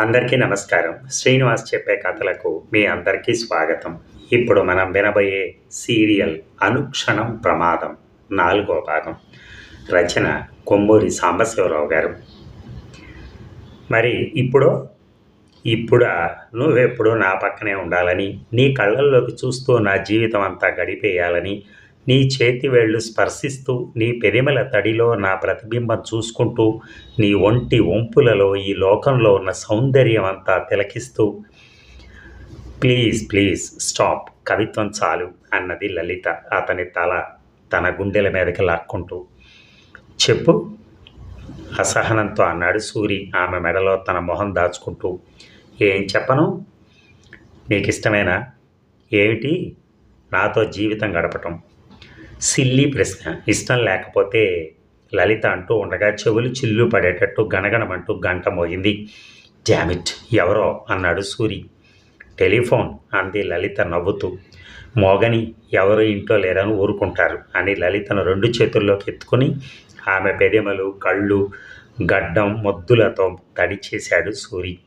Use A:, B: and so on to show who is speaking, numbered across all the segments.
A: అందరికీ నమస్కారం. శ్రీనివాస్ చెప్పే కథలకు మీ అందరికీ స్వాగతం. ఇప్పుడు మనం వినబోయే సీరియల్ అనుక్షణం ప్రమాదం నాలుగో భాగం. రచన కొమ్మూరి సాంబశివరావు గారు. మరి ఇప్పుడు? ఇప్పుడు? నువ్వెప్పుడు నా పక్కనే ఉండాలని నీ కళ్ళల్లోకి చూస్తూ నా జీవితం అంతా గడిపేయాలని నీ చేతి వేళ్ళు స్పర్శిస్తూ నీ పెరిమల తడిలో నా ప్రతిబింబం చూసుకుంటూ నీ ఒంటి వంపులలో ఈ లోకంలో ఉన్న సౌందర్యం అంతా తిలకిస్తూ ప్లీజ్ ప్లీజ్ స్టాప్ కవిత్వం చాలు అన్నది లలిత అతని తల తన గుండెల మీదకి లాక్కుంటూ. చెప్పు అసహనంతో అన్నాడు సూరి ఆమె మెడలో తన మొహం దాచుకుంటూ. ఏం చెప్పను? నీకు ఇష్టమేనా ఏమిటి? నాతో జీవితం గడపటం. సిల్లీ ప్రశ్న. ఇష్టం లేకపోతే లలిత అంటూ ఉండగా చెవులు చిల్లు పడేటట్టు గణగణమంటూ గంట మోగింది. డ్యామిట్ ఎవరో? అన్నాడు సూరి. టెలిఫోన్ అంది లలిత నవ్వుతూ. మోగని ఎవరు ఇంట్లో లేరని ఊరుకుంటారు అని లలితను రెండు చేతుల్లోకి ఎత్తుకొని ఆమె పెదెమలు కళ్ళు గడ్డం మొద్దులతో తడి చేశాడు సూరి.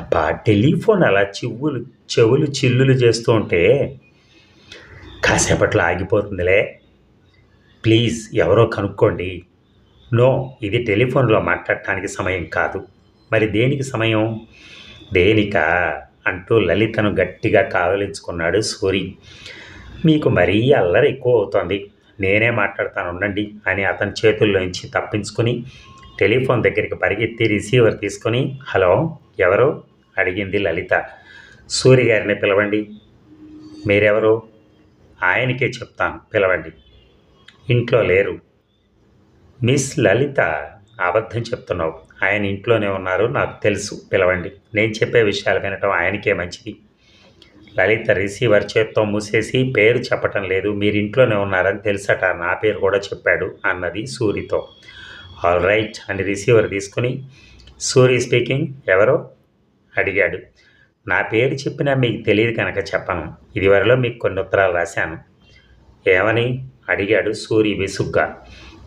A: అబ్బా టెలిఫోన్ అలా చివ్వులు చెవులు చిల్లులు చేస్తూ ఉంటే కాసేపట్లో ఆగిపోతుందిలే. ప్లీజ్ ఎవరో కనుక్కోండి. నో ఇది టెలిఫోన్లో మాట్లాడటానికి సమయం కాదు. మరి దేనికి సమయం? దేనికా? అంటూ లలితను గట్టిగా కావలించుకున్నాడు సూరి. మీకు మరీ అల్లరి ఎక్కువ అవుతోంది. నేనే మాట్లాడతాను ఉండండి అని అతని చేతుల్లోంచి తప్పించుకుని టెలిఫోన్ దగ్గరికి పరిగెత్తి రిసీవర్ తీసుకొని హలో ఎవరు? అడిగింది లలిత. సూరి గారిని పిలవండి. మీరెవరు? ఆయనకే చెప్తాను పిలవండి. ఇంట్లో లేరు. మిస్ లలిత అబద్ధం చెప్తున్నావు. ఆయన ఇంట్లోనే ఉన్నారు నాకు తెలుసు పిలవండి. నేను చెప్పే విషయాలు వినటం ఆయనకే మంచిది. లలిత రిసీవర్ చేత్తో మూసేసి పేరు చెప్పటం లేదు. మీరు ఇంట్లోనే ఉన్నారని తెలుసట నా పేరు కూడా చెప్పాడు అన్నది సూరితో. ఆల్ రైట్ అని రిసీవర్ తీసుకుని సూరి స్పీకింగ్ ఎవరో? అడిగాడు. నా పేరు చెప్పినా మీకు తెలియదు కనుక చెప్పను. ఇదివరలో మీకు కొన్ని ఉత్తరాలు రాశాను. ఏమని? అడిగాడు సూరి విసుగ్గా.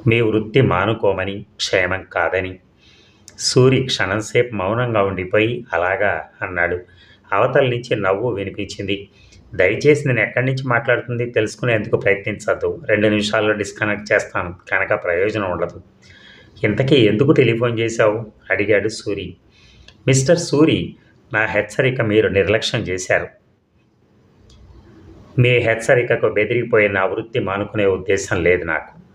A: మీ వృత్తి మానుకోమని క్షేమం కాదని. సూరి క్షణంసేపు మౌనంగా ఉండిపోయి అలాగా అన్నాడు. అవతల నుంచి నవ్వు వినిపించింది. దయచేసి నేను ఎక్కడి నుంచి మాట్లాడుతుంది తెలుసుకునేందుకు ప్రయత్నించద్దు. రెండు నిమిషాల్లో డిస్కనెక్ట్ చేస్తాను. కనుక ప్రయోజనం ఉండదు. ఇంతకీ ఎందుకు టెలిఫోన్ చేశావు? అడిగాడు సూరి. మిస్టర్ సూరి నా హెచ్చరిక మీరు నిర్లక్ష్యం చేశారు. మీ హెచ్చరికకు బెదిరిపోయి నా వృత్తి మానుకునే ఉద్దేశం లేదు నాకు.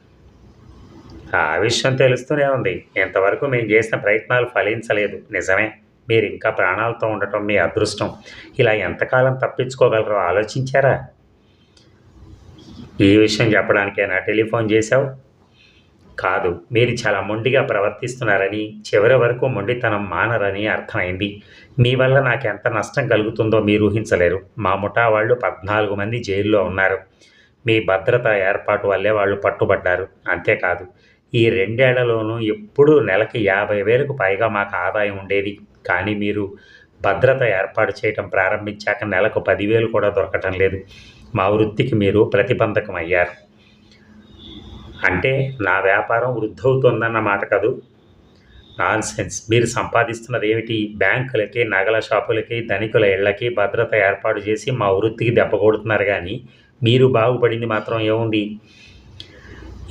A: ఆ విషయం తెలుస్తూనే ఉంది. ఇంతవరకు మేము చేసిన ప్రయత్నాలు ఫలించలేదు. నిజమే మీరు ఇంకా ప్రాణాలతో ఉండటం మీ అదృష్టం. ఇలా ఎంతకాలం తప్పించుకోగలరో ఆలోచించారా? ఈ విషయం చెప్పడానికేనా టెలిఫోన్ చేశావు? కాదు. మీరు చాలా మొండిగా ప్రవర్తిస్తున్నారని చివరి వరకు మొండితనం మానరని అర్థమైంది. మీ వల్ల నాకు ఎంత నష్టం కలుగుతుందో మీరు ఊహించలేరు. మా ముఠా వాళ్ళు పద్నాలుగు మంది జైల్లో ఉన్నారు. మీ భద్రత ఏర్పాటు వల్లే వాళ్ళు పట్టుబడ్డారు. అంతేకాదు ఈ రెండేళ్ళలోనూ ఎప్పుడూ నెలకి యాభై వేలకు పైగా మాకు ఆదాయం ఉండేది. కానీ మీరు భద్రత ఏర్పాటు చేయటం ప్రారంభించాక నెలకు పదివేలు కూడా దొరకటం లేదు. మా వృత్తికి మీరు ప్రతిబంధకం అయ్యారు అంటే నా వ్యాపారం వృద్ధవుతోందన్న మాట కదూ? నాన్ సెన్స్ మీరు సంపాదిస్తున్నది ఏమిటి? బ్యాంకులకి నగల షాపులకి ధనికుల ఇళ్ళకి భద్రత ఏర్పాటు చేసి మా వృత్తికి దెబ్బ కొడుతున్నారు కానీ మీరు బాగుపడింది మాత్రం ఏముంది?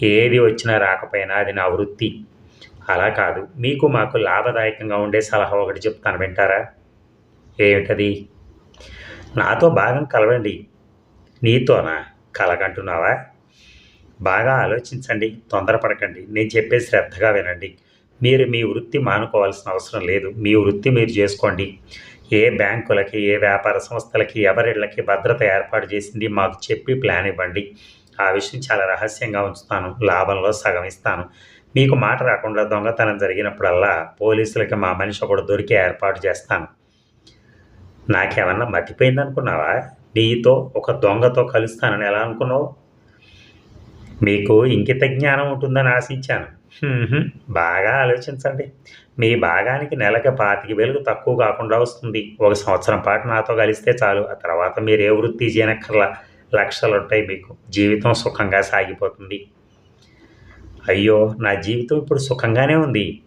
A: ఏది వచ్చినా రాకపోయినా అది నా వృత్తి. అలా కాదు. మీకు మాకు లాభదాయకంగా ఉండే సలహా ఒకటి చెప్తాను వింటారా? ఏమిటది? నాతో భాగం కలవండి. నీతోనా? కలగంటున్నావా? బాగా ఆలోచించండి తొందరపడకండి. నేను చెప్పే శ్రద్ధగా వినండి. మీరు మీ వృత్తి మానుకోవాల్సిన అవసరం లేదు. మీ వృత్తి మీరు చేసుకోండి. ఏ బ్యాంకులకి ఏ వ్యాపార సంస్థలకి ఎవరిళ్ళకి భద్రత ఏర్పాటు చేసింది మాకు చెప్పి ప్లాన్ ఇవ్వండి. ఆ విషయం చాలా రహస్యంగా ఉంచుతాను. లాభంలో సగం ఇస్తాను. మీకు మాట రాకుండా దొంగతనం జరిగినప్పుడల్లా పోలీసులకి మా మనిషి ఒకడు దొరికి ఏర్పాటు చేస్తాను. నాకేమన్నా మతిపోయింది నీతో ఒక దొంగతో కలుస్తానని ఎలా అనుకున్నావు? మీకు ఇంకిత జ్ఞానం ఉంటుందని ఆశించాను. బాగా ఆలోచించండి. మీ భాగానికి నెలకి పాతిక వేలకు తక్కువ కాకుండా వస్తుంది. ఒక సంవత్సరం పాటు నాతో కలిస్తే చాలు. ఆ తర్వాత మీరు ఏ వృత్తి చేయనక్కర్లా. లక్షలు ఉంటాయి మీకు. జీవితం సుఖంగా సాగిపోతుంది. అయ్యో నా జీవితం ఇప్పుడు సుఖంగానే ఉంది.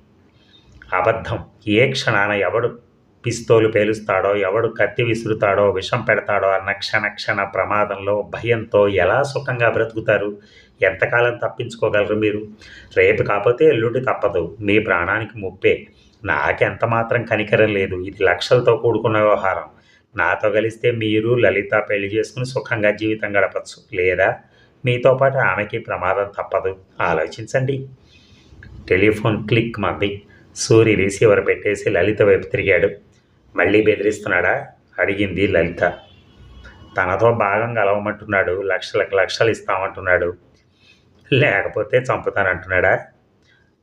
A: అబద్ధం. ఏ క్షణాన ఎవడు పిస్తోలు పేలుస్తాడో ఎవడు కత్తి విసురుతాడో విషం పెడతాడో అన్న క్షణ క్షణ ప్రమాదంలో భయంతో ఎలా సుఖంగా బ్రతుకుతారు? ఎంతకాలం తప్పించుకోగలరు మీరు? రేపు కాకపోతే ఎల్లుండి తప్పదు. మీ ప్రాణానికి ముప్పే. నాకెంత మాత్రం కనికరం లేదు. ఇది లక్షలతో కూడుకున్న వ్యవహారం. నాతో కలిస్తే మీరు లలిత పెళ్ళి చేసుకుని సుఖంగా జీవితం గడపచ్చు. లేదా? మీతో పాటు ఆమెకి ప్రమాదం తప్పదు. ఆలోచించండి. టెలిఫోన్ క్లిక్ మంది. సూరి రిసీవర్ పెట్టేసి లలిత వైపు తిరిగాడు. మళ్ళీ బెదిరిస్తున్నాడా? అడిగింది లలిత. తనతో భాగం కలవమంటున్నాడు. లక్షలకు లక్షలు ఇస్తామంటున్నాడు. లేకపోతే చంపుతానంటున్నాడా?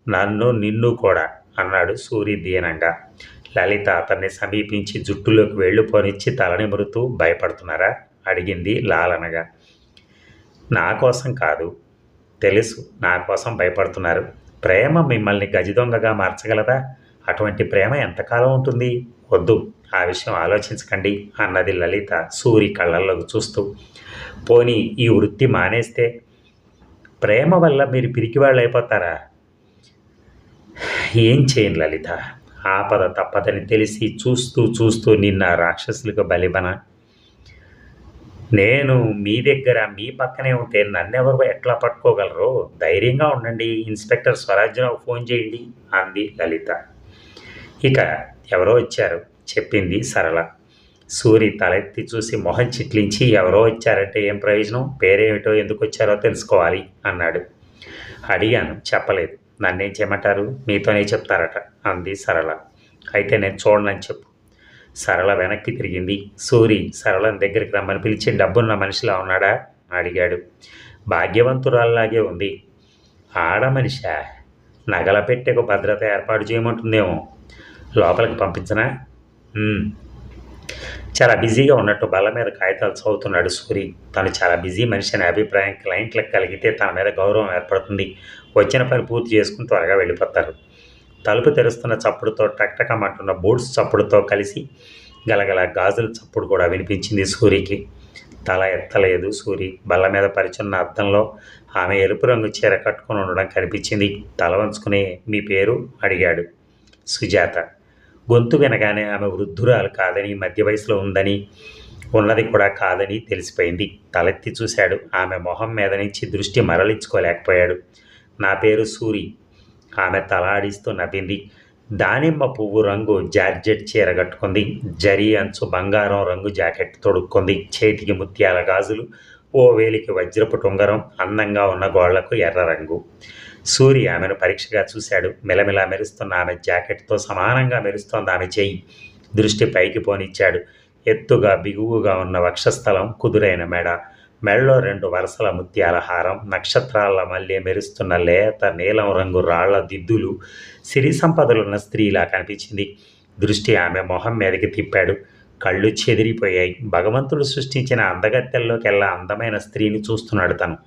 A: నన్ను నిన్ను కూడా అన్నాడు సూరి దీనంగా లలిత అతన్ని సమీపించి జుట్టులోకి వెళ్ళిపోనిచ్చి తలనిమురుతూ భయపడుతున్నారా? అడిగింది లాలనగా. నా కోసం కాదు. తెలుసు నా కోసం భయపడుతున్నారు. ప్రేమ మిమ్మల్ని గజిదొంగగా మార్చగలదా? అటువంటి ప్రేమ ఎంతకాలం ఉంటుంది? వద్దు ఆ విషయం ఆలోచించకండి అన్నది లలిత సూరి కళ్ళల్లోకి చూస్తూ. పోనీ ఈ వృత్తి మానేస్తే ప్రేమ వల్ల మీరు పిరికివాళ్ళు అయిపోతారా? ఏం చేయను లలిత? ఆపద తప్పదని తెలిసి చూస్తూ చూస్తూ నిన్న రాక్షసులకు బలిబన నేను మీ దగ్గర మీ పక్కనే ఉంటే నన్నెవరు ఎట్లా పట్టుకోగలరు? ధైర్యంగా ఉండండి ఇన్స్పెక్టర్ స్వరాజ్యరావు ఫోన్ చేయండి అంది లలిత. ఇక ఎవరో వచ్చారు చెప్పింది సరళ. సూరి తలెత్తి చూసి మొహం చిట్లించి ఎవరో వచ్చారంటే ఏం ప్రయోజనం? పేరేమిటో ఎందుకు వచ్చారో తెలుసుకోవాలి అన్నాడు. అడిగాను. చెప్పలేదు. నన్నేం చేయమంటారు? మీతోనే చెప్తారట అంది సరళ. అయితే నేను చూడనని చెప్పు సరళ వెనక్కి తిరిగింది. సూరి సరళని దగ్గరికి రమ్మని పిలిచి డబ్బున్న మనిషిలా ఉన్నాడా అడిగాడు. భాగ్యవంతురాల్లాగే ఉంది. ఆడ మనిషా? నగల పెట్టెకు భద్రత ఏర్పాటు చేయమంటుందేమో. లోపలికి పంపించనా చాలా బిజీగా ఉన్నట్టు బల్ల మీద కాగితాలు చదువుతున్నాడు సూరి. తను చాలా బిజీ మనిషి అనే అభిప్రాయం క్లయింట్లకు కలిగితే తన మీద గౌరవం ఏర్పడుతుంది. వచ్చిన పని పూర్తి చేసుకుని త్వరగా వెళ్ళిపోతారు. తలుపు తెరుస్తున్న చప్పుడుతో టక్టకమంటున్న బూట్స్ చప్పుడుతో కలిసి గలగల గాజుల చప్పుడు కూడా వినిపించింది సూరికి. తల ఎత్తలేదు సూరి. బల్ల మీద పరిచున్న అద్దంలో ఆమె ఎరుపు రంగు చీర కట్టుకొని ఉండడం కనిపించింది. తల వంచుకునే మీ పేరు? అడిగాడు సుజాత. గొంతు వినగానే ఆమె వృద్ధురాలు కాదని మధ్య వయసులో ఉందని ఉన్నది కూడా కాదని తెలిసిపోయింది. తలెత్తి చూశాడు. ఆమె మొహం మీద నుంచి దృష్టి మరలించుకోలేకపోయాడు. నా పేరు సూరి. ఆమె తలాడిస్తూ నవ్వింది. దానిమ్మ పువ్వు రంగు జార్జెట్ చీర కట్టుకుంది. జరీ అంచు బంగారం రంగు జాకెట్ తొడుక్కుంది. చేతికి ముత్యాల గాజులు ఓ వేలికి వజ్రపు టుంగరం అందంగా ఉన్న గోళ్ళకు ఎర్ర రంగు. సూరి ఆమెను పరీక్షగా చూశాడు. మెలమెలా మెరుస్తున్న ఆమె జాకెట్తో సమానంగా మెరుస్తోంది ఆమె చేయి. దృష్టి పైకి పోనిచ్చాడు. ఎత్తుగా బిగువుగా ఉన్న వక్షస్థలం కుదురైన మెడ. మెడలో రెండు వరసల ముత్యాల హారం. నక్షత్రాల మళ్ళీ మెరుస్తున్న లేత నీలం రంగు రాళ్ళ దిద్దులు. సిరి సంపదలున్న స్త్రీలా కనిపించింది. దృష్టి ఆమె మొహం మీదకి తిప్పాడు. కళ్ళు చెదిరిపోయాయి. భగవంతుడు సృష్టించిన అందగత్తెల్లోకెల్లా అందమైన స్త్రీని చూస్తున్నాడు తను.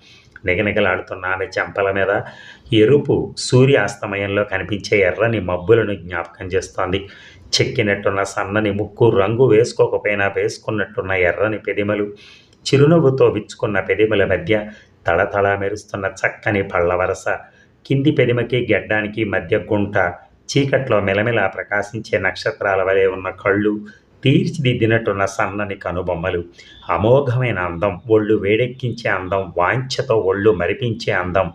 A: నిగనిగలాడుతున్న ఆమె చెంపల మీద ఎరుపు సూర్యాస్తమయంలో కనిపించే ఎర్రని మబ్బులను జ్ఞాపకం చేస్తోంది. చెక్కినట్టున్న సన్నని ముక్కు రంగు వేసుకోకపోయినా వేసుకున్నట్టున్న ఎర్రని పెదిమలు చిరునవ్వుతో విచ్చుకున్న పెదిమల మధ్య తళతళ మెరుస్తున్న చక్కని పళ్ళ వరస కింది పెదిమకి గెడ్డానికి మధ్య గుంట చీకట్లో మెలమెల ప్రకాశించే నక్షత్రాల వలె ఉన్న కళ్ళు తీర్చిదిద్దినట్టున్న సన్నని కనుబొమ్మలు అమోఘమైన అందం ఒళ్ళు వేడెక్కించే అందం వాంఛతో ఒళ్ళు మరిపించే అందం.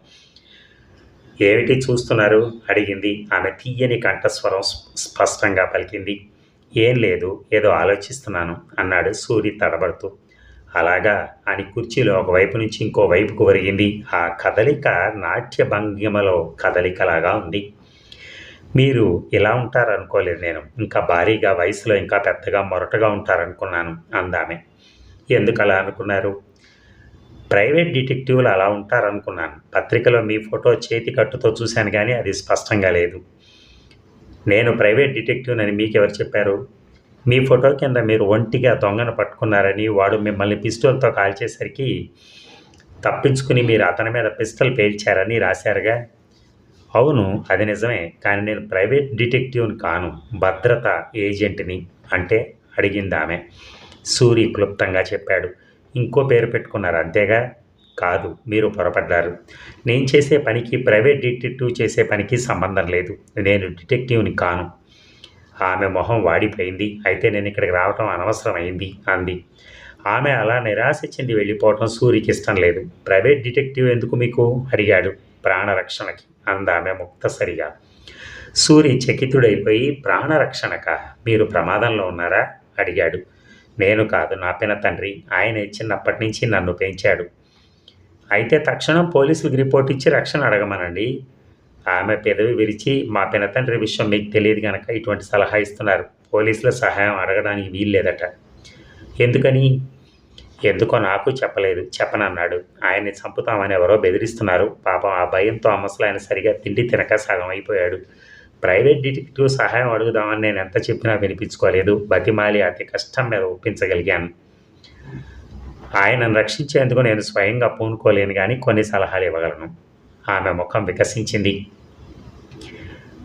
A: ఏమిటి చూస్తున్నారు? అడిగింది. ఆమె తీయని కంఠస్వరం స్పష్టంగా పలికింది. ఏం లేదు ఏదో ఆలోచిస్తున్నాను అన్నాడు సూరి తడబడుతూ. అలాగా? అని కుర్చీలో ఒకవైపు నుంచి ఇంకో వైపుకు ఒరిగింది. ఆ కదలిక నాట్య భంగిమలో కదలికలాగా ఉంది. మీరు ఇలా ఉంటారనుకోలేదు నేను. ఇంకా భారీగా వయసులో ఇంకా పెద్దగా మొరటగా ఉంటారనుకున్నాను అందామె. ఎందుకు అలా అనుకున్నారు? ప్రైవేట్ డిటెక్టివ్లు అలా ఉంటారనుకున్నాను. పత్రికలో మీ ఫోటో చేతి కట్టుతో చూశాను కానీ అది స్పష్టంగా లేదు. నేను ప్రైవేట్ డిటెక్టివ్ అని మీకెవరు చెప్పారు? మీ ఫోటో కింద మీరు ఒంటిగా దొంగను పట్టుకున్నారని వాడు మిమ్మల్ని పిస్టోల్తో కాల్చేసరికి తప్పించుకుని మీరు అతని మీద పిస్టల్ పేల్చారని రాశారుగా? అవును అది నిజమే. కానీ నేను ప్రైవేట్ డిటెక్టివ్ని కాను. భద్రత ఏజెంట్ని అంటే అడిగింది ఆమె సూరి క్లుప్తంగా చెప్పాడు. ఇంకో పేరు పెట్టుకున్నారు. అంతేగా? కాదు మీరు పొరపడ్డారు. నేను చేసే పనికి ప్రైవేట్ డిటెక్టివ్ చేసే పనికి సంబంధం లేదు. నేను డిటెక్టివ్ని కాను. ఆమె మొహం వాడిపోయింది. అయితే నేను ఇక్కడికి రావటం అనవసరమైంది అంది. ఆమె అలా నిరాశ చెంది వెళ్ళిపోవటం సూరికి ఇష్టం లేదు. ప్రైవేట్ డిటెక్టివ్ ఎందుకు మీకు? అడిగాడు ప్రాణరక్షణకి. అందామె ముక్తసరిగా. సూరి చకితుడైపోయి ప్రాణరక్షణక. మీరు ప్రమాదంలో ఉన్నారా? అడిగాడు. నేను కాదు నా పిన తండ్రి. ఆయన చిన్నప్పటి నుంచి నన్ను పెంచాడు. అయితే తక్షణం పోలీసులకు రిపోర్ట్ ఇచ్చి రక్షణ అడగమనండి. ఆమె పెదవి విరిచి మా పిన తండ్రి విషయం మీకు తెలియదు కనుక ఇటువంటి సలహా ఇస్తున్నారు. పోలీసుల సహాయం అడగడానికి వీల్లేదట. ఎందుకని? ఎందుకో నాకు చెప్పలేదు చెప్పనన్నాడు. ఆయన్ని చంపుతామని ఎవరో బెదిరిస్తున్నారు. పాపం ఆ భయంతో ఆ ముసలు ఆయన సరిగా తిండి తినక సగం అయిపోయాడు. ప్రైవేట్ డిటెక్టివ్ సహాయం అడుగుదామని నేను ఎంత చెప్పినా వినిపించుకోలేదు. బతిమాలి అతి కష్టం మీద ఒప్పించగలిగాను. ఆయనను రక్షించేందుకు నేను స్వయంగా పూనుకోలేను కానీ కొన్ని సలహాలు ఇవ్వగలను. ఆమె ముఖం వికసించింది.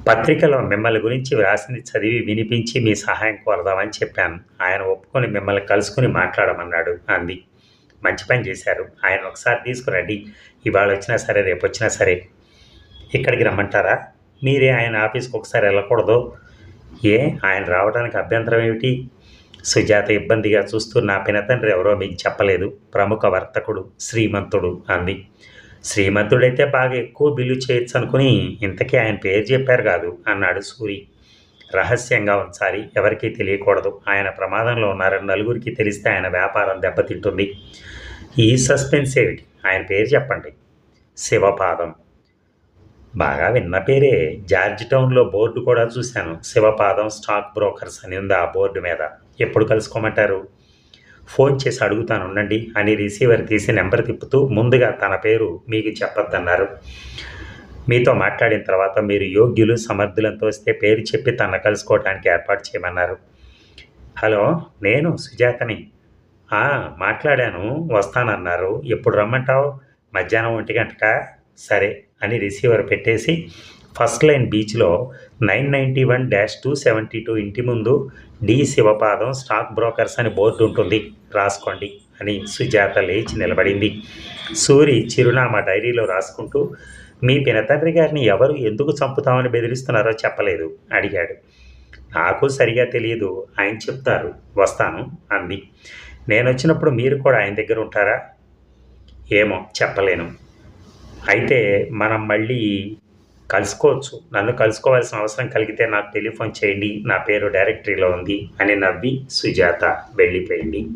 A: పత్రికలో మిమ్మల్ని గురించి వ్రాసింది చదివి వినిపించి మీ సహాయం కోరదామని చెప్పాను. ఆయన ఒప్పుకొని మిమ్మల్ని కలుసుకుని మాట్లాడమన్నాడు అంది. మంచి పని చేశారు. ఆయన ఒకసారి తీసుకురండి. ఇవాళ వచ్చినా సరే రేపు వచ్చినా సరే. ఇక్కడికి రమ్మంటారా? మీరే ఆయన ఆఫీస్కి ఒకసారి వెళ్ళకూడదు. ఏ? ఆయన రావడానికి అభ్యంతరం ఏమిటి? సుజాత ఇబ్బందిగా చూస్తూ నా పినతండ్రి ఎవరో మీకు చెప్పలేదు. ప్రముఖ వర్తకుడు శ్రీమంతుడు అంది. శ్రీమంతుడైతే బాగా ఎక్కువ బిల్లు చేయొచ్చు అనుకుని ఇంతకీ ఆయన పేరు చెప్పారు కాదు అన్నాడు సూరి. రహస్యంగా ఉంచాలి ఎవరికీ తెలియకూడదు. ఆయన ప్రమాదంలో ఉన్నారని నలుగురికి తెలిస్తే ఆయన వ్యాపారం దెబ్బతింటుంది. ఈ సస్పెన్స్ ఏమిటి? ఆయన పేరు చెప్పండి. శివపాదం. బాగా విన్న పేరే. జార్జ్ టౌన్లో బోర్డు కూడా చూశాను. శివపాదం స్టాక్ బ్రోకర్స్ అని ఉంది ఆ బోర్డు మీద. ఎప్పుడు కలుసుకోమంటారు? ఫోన్ చేసి అడుగుతాను ఉండండి అని రిసీవర్ తీసి నెంబర్ తిప్పుతూ ముందుగా తన పేరు మీకు చెప్పొద్దన్నారు. మీతో మాట్లాడిన తర్వాత మీరు యోగ్యులు సమర్థులంతో వస్తే పేరు చెప్పి తన కలుసుకోవడానికి ఏర్పాటు చేయమన్నారు. హలో నేను సుజాతని. మాట్లాడాను వస్తానన్నారు. ఎప్పుడు రమ్మంటావు? మధ్యాహ్నం ఒంటి గంటకా? సరే అని రిసీవర్ పెట్టేసి ఫస్ట్ లైన్ బీచ్లో nine ninety one dash two seventy two ఇంటి ముందు డి శివపాదం స్టాక్ బ్రోకర్స్ అని బోర్డు ఉంటుంది. రాసుకోండి అని సుజాత లేచి నిలబడింది. సూరి చిరునామా డైరీలో రాసుకుంటూ మీ పినతండ్రి గారిని ఎవరు ఎందుకు చంపుతామని బెదిరిస్తున్నారో చెప్పలేదు అడిగాడు. నాకు సరిగా తెలియదు ఆయన చెప్తారు. వస్తాను అంది. నేను వచ్చినప్పుడు మీరు కూడా ఆయన దగ్గర ఉంటారా? ఏమో చెప్పలేను. అయితే మనం మళ్ళీ కలుసుకోవచ్చు. నన్ను కలుసుకోవాల్సిన అవసరం కలిగితే నాకు టెలిఫోన్ చేయండి. నా పేరు డైరెక్టరీలో ఉంది అని నవ్వి సుజాత వెళ్ళిపోయింది.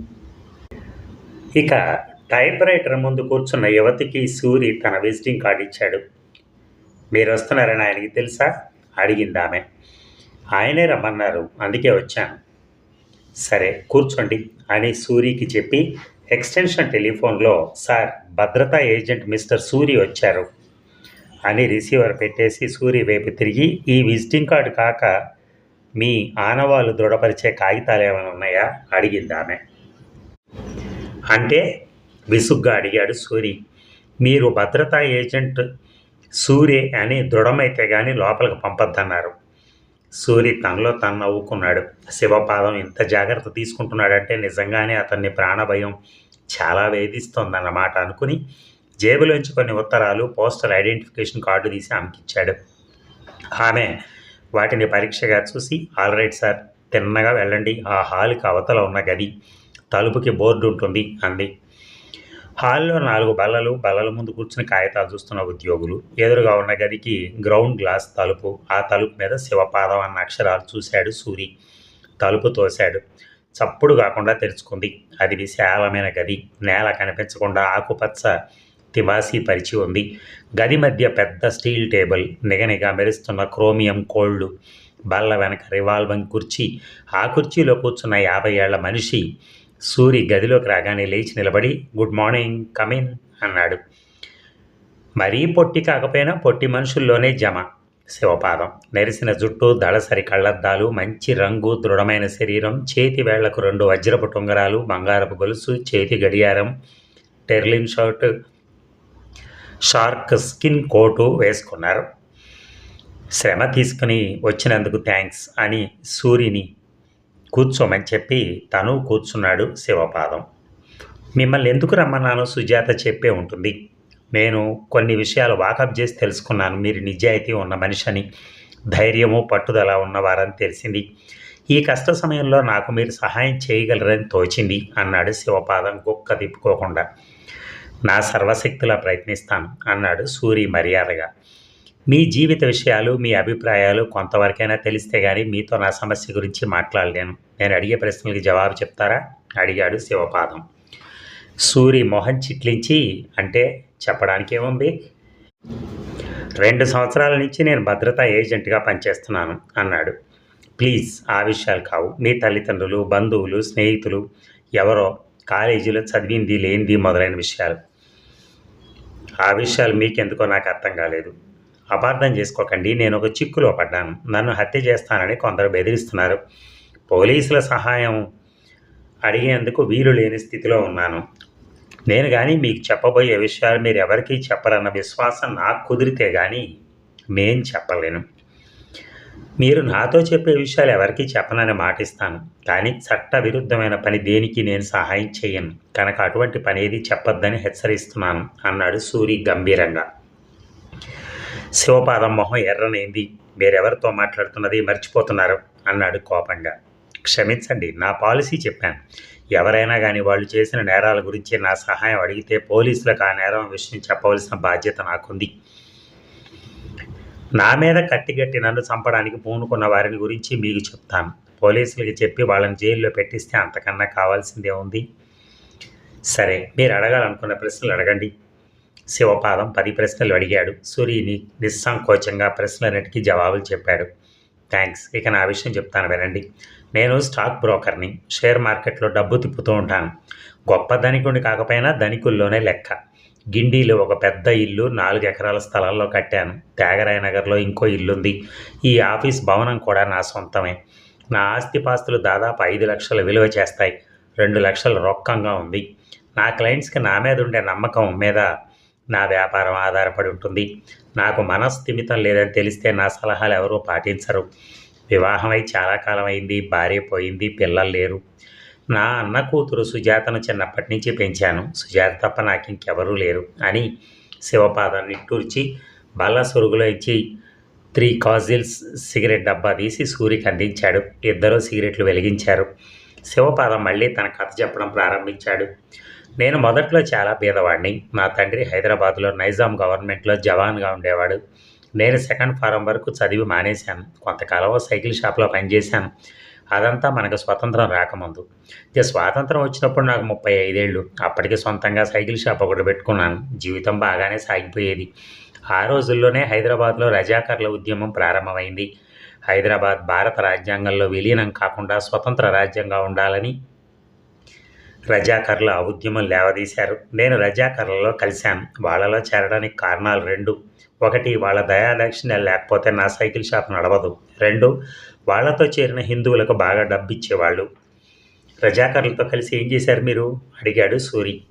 A: ఇక టైప్ రైటర్ ముందు కూర్చున్న యువతికి సూరి తన విజిటింగ్ కార్డు ఇచ్చాడు. మీరు వస్తున్నారని ఆయనకి తెలుసా? అడిగింది ఆమె. ఆయనే రమ్మన్నారు. అందుకే వచ్చాను. సరే కూర్చోండి అని సూరికి చెప్పి ఎక్స్టెన్షన్ టెలిఫోన్లో సార్ భద్రతా ఏజెంట్ మిస్టర్ సూరి వచ్చారు. అని రిసీవర్ పెట్టేసి సూరి వైపు తిరిగి ఈ విజిటింగ్ కార్డు కాక మీ ఆనవాళ్ళు దృఢపరిచే కాగితాలు ఏమైనా ఉన్నాయా? అడిగింది ఆమె. అంటే విసుగ్గా అడిగాడు సూరి. మీరు భద్రతా ఏజెంట్ సూర్య అని దృఢమైతే కానీ లోపలికి పంపొద్దన్నారు. సూరి తనలో తను నవ్వుకున్నాడు. శివపాదం ఇంత జాగ్రత్త తీసుకుంటున్నాడంటే నిజంగానే అతన్ని ప్రాణభయం చాలా వేధిస్తోందన్నమాట అనుకుని జేబులోంచి కొన్ని ఉత్తరాలు పోస్టల్ ఐడెంటిఫికేషన్ కార్డు తీసి ఆమెకిచ్చాడు. ఆమె వాటిని పరీక్షగా చూసి ఆల్ రైట్ సార్ తిన్నగా వెళ్ళండి. ఆ హాల్కి అవతల ఉన్న గది తలుపుకి బోర్డు ఉంటుంది అంది. హాల్లో నాలుగు బల్లలు బల్లల ముందు కూర్చుని కాగితాలు చూస్తున్న ఉద్యోగులు. ఎదురుగా ఉన్న గదికి గ్రౌండ్ గ్లాస్ తలుపు ఆ తలుపు మీద శివపాదం అన్న అక్షరాలు చూశాడు సూరి. తలుపు తోశాడు. చప్పుడు కాకుండా తెరుచుకుంది. అది విశాలమైన గది. నేల కనిపించకుండా ఆకుపచ్చ తివాసీ పరిచి ఉంది. గది మధ్య పెద్ద స్టీల్ టేబుల్ నిగనిగా మెరుస్తున్న క్రోమియం కోళ్ళు బల్ల వెనక రివాల్వింగ్ కుర్చీ. ఆ కుర్చీలో కూర్చున్న యాభై ఏళ్ళ మనిషి సూరి గదిలోకి రాగానే లేచి నిలబడి గుడ్ మార్నింగ్ కమిన్ అన్నాడు. మరీ పొట్టి కాకపోయినా పొట్టి మనుషుల్లోనే జమ. శివపాదం. నెరిసిన జుట్టు దళసరి కళ్ళద్దాలు మంచి రంగు దృఢమైన శరీరం చేతి వేళ్ళకు రెండు వజ్రపు టుంగరాలు బంగారపు గొలుసు చేతి గడియారం terylene shirt shark skin coat వేసుకున్నారు. శ్రమ తీసుకుని వచ్చినందుకు థ్యాంక్స్ అని సూరిని కూర్చోమని చెప్పి తను కూర్చున్నాడు శివపాదం. మిమ్మల్ని ఎందుకు రమ్మన్నాను సుజాత చెప్పే ఉంటుంది. నేను కొన్ని విషయాలు వాకప్ చేసి తెలుసుకున్నాను. మీరు నిజాయితీ ఉన్న మనిషిని ధైర్యము పట్టుదల ఉన్నవారని తెలిసింది. ఈ కష్ట సమయంలో నాకు మీరు సహాయం చేయగలరని తోచింది అన్నాడు శివపాదం కుక్క తిప్పుకోకుండా. నా సర్వశక్తులా ప్రయత్నిస్తాను అన్నాడు సూరి మర్యాదగా. మీ జీవిత విషయాలు మీ అభిప్రాయాలు కొంతవరకైనా తెలిస్తే కానీ మీతో నా సమస్య గురించి మాట్లాడలేను. నేను అడిగే ప్రశ్నలకి జవాబు చెప్తారా? అడిగాడు శివపాదం. సూరి మొహం చిట్లించి అంటే చెప్పడానికేముంది? రెండు సంవత్సరాల నుంచి నేను భద్రతా ఏజెంట్గా పనిచేస్తున్నాను అన్నాడు. ప్లీజ్ ఆ విషయాలు కావు. మీ తల్లిదండ్రులు బంధువులు స్నేహితులు ఎవరో కాలేజీలో చదివింది లేనిది మొదలైన విషయాలు. ఆ విషయాలు మీకెందుకో నాకు అర్థం కాలేదు. అపార్థం చేసుకోకండి నేను ఒక చిక్కులో పడ్డాను. నన్ను హత్య చేస్తానని కొందరు బెదిరిస్తున్నారు. పోలీసుల సహాయం అడిగేందుకు వీలు లేని స్థితిలో ఉన్నాను. నేను కానీ మీకు చెప్పబోయే విషయాలు మీరు ఎవరికీ చెప్పరన్న విశ్వాసం నాకు కుదిరితే కానీ మేం చెప్పలేను. మీరు నాతో చెప్పే విషయాలు ఎవరికీ చెప్పనని మాటిస్తాను. కానీ చట్ట విరుద్ధమైన పని దేనికి నేను సహాయం చేయను. కనుక అటువంటి పని ఏది చెప్పొద్దని హెచ్చరిస్తున్నాను అన్నాడు సూరి గంభీరంగా. శివపాదం మొహం ఎర్రనైంది. మీరెవరితో మాట్లాడుతున్నది మర్చిపోతున్నారు? అన్నాడు కోపంగా. క్షమించండి నా పాలసీ చెప్పాను. ఎవరైనా కానీ వాళ్ళు చేసిన నేరాల గురించి నా సహాయం అడిగితే పోలీసులకు ఆ నేరం విషయం చెప్పవలసిన బాధ్యత నాకుంది. నా మీద కట్టిగట్టి నన్ను చంపడానికి పూనుకున్న వారిని గురించి మీకు చెప్తాను. పోలీసులకి చెప్పి వాళ్ళని జైల్లో పెట్టిస్తే అంతకన్నా కావాల్సిందే ఉంది. సరే మీరు అడగాలనుకున్న ప్రశ్నలు అడగండి. శివపాదం పది ప్రశ్నలు అడిగాడు. సూర్యుని నిస్సంకోచంగా ప్రశ్నలన్నిటికీ జవాబులు చెప్పాడు. థ్యాంక్స్ ఇక నా విషయం చెప్తాను వినండి. నేను స్టాక్ బ్రోకర్ని షేర్ మార్కెట్లో డబ్బు తిప్పుతూ ఉంటాను. గొప్ప ధనికుని కాకపోయినా ధనికుల్లోనే లెక్క. గిండిలో ఒక పెద్ద ఇల్లు నాలుగు ఎకరాల స్థలాల్లో కట్టాను. త్యాగరాయ నగర్లో ఇంకో ఇల్లుంది. ఈ ఆఫీస్ భవనం కూడా నా సొంతమే. నా ఆస్తిపాస్తులు దాదాపు ఐదు లక్షలు విలువ చేస్తాయి. రెండు లక్షలు రొక్కంగా ఉంది. నా క్లయింట్స్కి నా మీద ఉండే నమ్మకం మీద నా వ్యాపారం ఆధారపడి ఉంటుంది. నాకు మనస్థిమితం లేదని తెలిస్తే నా సలహాలు ఎవరూ పాటించరు. వివాహమై చాలా కాలం అయింది. భార్య పోయింది. పిల్లలు లేరు. నా అన్న కూతురు సుజాతను చిన్నప్పటి నుంచి పెంచాను. సుజాత తప్ప నాకు ఇంకెవరూ లేరు. అని శివపాదం నిట్టూర్చి బల్ల సొరుగులో ఇచ్చి త్రీ కాజిల్స్ సిగరెట్ డబ్బా తీసి సూరికి అందించాడు. ఇద్దరూ సిగరెట్లు వెలిగించారు. శివపాదం మళ్ళీ తన కథ చెప్పడం ప్రారంభించాడు. నేను మొదట్లో చాలా పేదవాడిని మా తండ్రి హైదరాబాద్లో నైజాం గవర్నమెంట్లో జవాన్గా ఉండేవాడు. నేను సెకండ్ ఫారం వరకు చదివి మానేశాను. కొంతకాలం సైకిల్ షాప్లో పనిచేశాను. అదంతా మనకు స్వతంత్రం రాకముందు. ఇక స్వాతంత్రం వచ్చినప్పుడు నాకు ముప్పై ఐదేళ్ళు. అప్పటికి సొంతంగా సైకిల్ షాప్ ఒకటి పెట్టుకున్నాను. జీవితం బాగానే సాగిపోయేది. ఆ రోజుల్లోనే హైదరాబాద్లో రజాకర్ల ఉద్యమం ప్రారంభమైంది. హైదరాబాద్ భారత రాజ్యాంగంలో విలీనం కాకుండా స్వతంత్ర రాజ్యంగా ఉండాలని రజాకర్ల ఉద్యమం లేవదీశారు. నేను రజాకర్లలో కలిశాను. వాళ్ళలో చేరడానికి కారణాలు రెండు. ఒకటి వాళ్ళ దయాదక్షిణ లేకపోతే నా సైకిల్ షాప్ నడవదు. రెండు వాళ్ళతో చేరిన హిందువులకు బాగా డబ్బిచ్చేవాళ్ళు. రజాకర్లతో కలిసి ఏం చేశారు మీరు? అడిగాడు సూరి.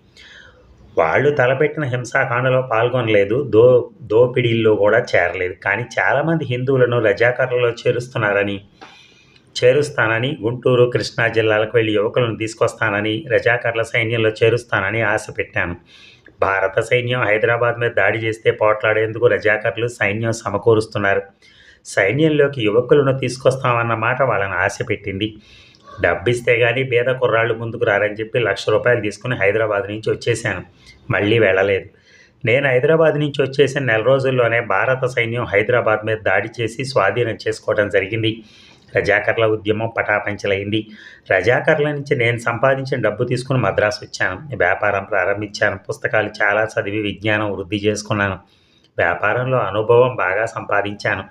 A: వాళ్ళు తలపెట్టిన హింసాకాండలో పాల్గొనలేదు దో దోపిడీల్లో కూడా చేరలేదు. కానీ చాలామంది హిందువులను రజాకర్లలో చేరుస్తున్నారని చేరుస్తానని గుంటూరు కృష్ణా జిల్లాలకు వెళ్ళి యువకులను తీసుకొస్తానని రజాకర్ల సైన్యంలో చేరుస్తానని ఆశ పెట్టాను. భారత సైన్యం హైదరాబాద్ మీద దాడి చేస్తే పోట్లాడేందుకు రజాకర్లు సైన్యం సమకూరుస్తున్నారు. సైన్యంలోకి యువకులను తీసుకొస్తామన్న మాట వాళ్ళని ఆశ పెట్టింది. డబ్బిస్తే కానీ పేద కుర్రాళ్ళు ముందుకు రారని చెప్పి లక్ష రూపాయలు తీసుకుని హైదరాబాద్ నుంచి వచ్చేసాను మళ్ళీ వెళ్ళలేదు. నేను హైదరాబాద్ నుంచి వచ్చేసిన నెల రోజుల్లోనే భారత సైన్యం హైదరాబాద్ మీద దాడి చేసి స్వాధీనం చేసుకోవడం జరిగింది. రజాకర్ల ఉద్యమం పటాపంచలైంది. రజాకర్ల నుంచి నేను సంపాదించిన డబ్బు తీసుకుని మద్రాసు వచ్చాను. వ్యాపారం ప్రారంభించాను. పుస్తకాలు చాలా చదివి విజ్ఞానం వృద్ధి చేసుకున్నాను. వ్యాపారంలో అనుభవం బాగా సంపాదించాను.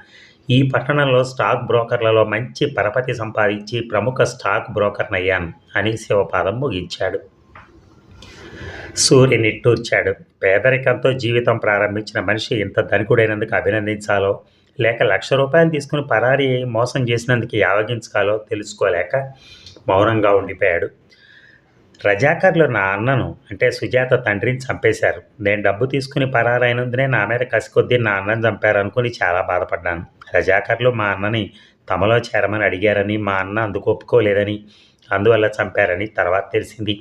A: ఈ పట్టణంలో స్టాక్ బ్రోకర్లలో మంచి పరపతి సంపాదించి ప్రముఖ స్టాక్ బ్రోకర్ని అయ్యాను అని శివపాదం ముగించాడు. సూర్య నిట్టూర్చాడు. పేదరికంతో జీవితం ప్రారంభించిన మనిషి ఇంత ధనికుడైనందుకు అభినందించాలో లేక లక్ష రూపాయలు తీసుకుని పరారి అయి మోసం చేసినందుకు యావగించాలో తెలుసుకోలేక మౌనంగా ఉండిపోయాడు. రజాకర్లు నా అన్నను అంటే సుజాత తండ్రిని చంపేశారు. నేను డబ్బు తీసుకుని పరారైనందునే నా మీద కసికొద్దీ నా అన్నను చంపారు అనుకుని చాలా బాధపడ్డాను. రజాకర్లు మా అన్నని తమలో చేరమని అడిగారని మా అన్న అందుకు ఒప్పుకోలేదని అందువల్ల చంపారని తర్వాత తెలిసింది.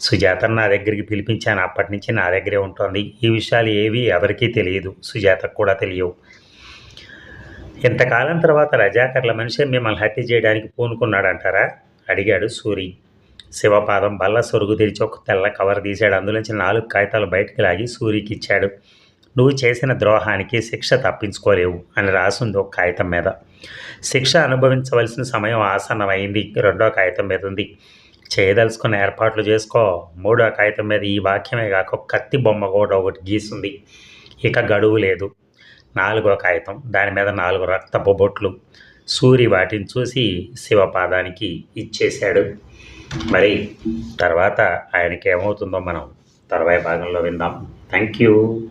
A: సుజాతను నా దగ్గరికి పిలిపించాను. అప్పటి నుంచి నా దగ్గరే ఉంటుంది. ఈ విషయాలు ఏవి ఎవరికీ తెలియదు. సుజాతకు కూడా తెలియవు. ఇంతకాలం తర్వాత రజాకర్ల మనిషి మిమ్మల్ని హత్య చేయడానికి పూనుకున్నాడంటారా? అడిగాడు సూరి. శివపాదం బల్ల సొరుగు తెరిచి ఒక తెల్ల కవర్ తీశాడు. అందులోంచి నాలుగు కాగితాలు బయటకు లాగి సూరికి ఇచ్చాడు. నువ్వు చేసిన ద్రోహానికి శిక్ష తప్పించుకోలేవు అని రాసింది ఒక కాగితం మీద. శిక్ష అనుభవించవలసిన సమయం ఆసన్నమైంది. రెండో కాగితం మీద ఉంది. చేయదలుచుకున్న ఏర్పాట్లు చేసుకో. మూడో కాగితం మీద ఈ వాక్యమే కాక కత్తి బొమ్మ కూడా ఒకటి గీసింది. ఇక గడువు లేదు. నాలుగో కాగితం. దాని మీద నాలుగు రక్తపు బొట్లు. సూరి వాటిని చూసి శివపాదానికి ఇచ్చేశాడు. మరి తర్వాత ఆయనకి ఏమవుతుందో మనం తర్వాయి భాగంలో విందాం. Thank you.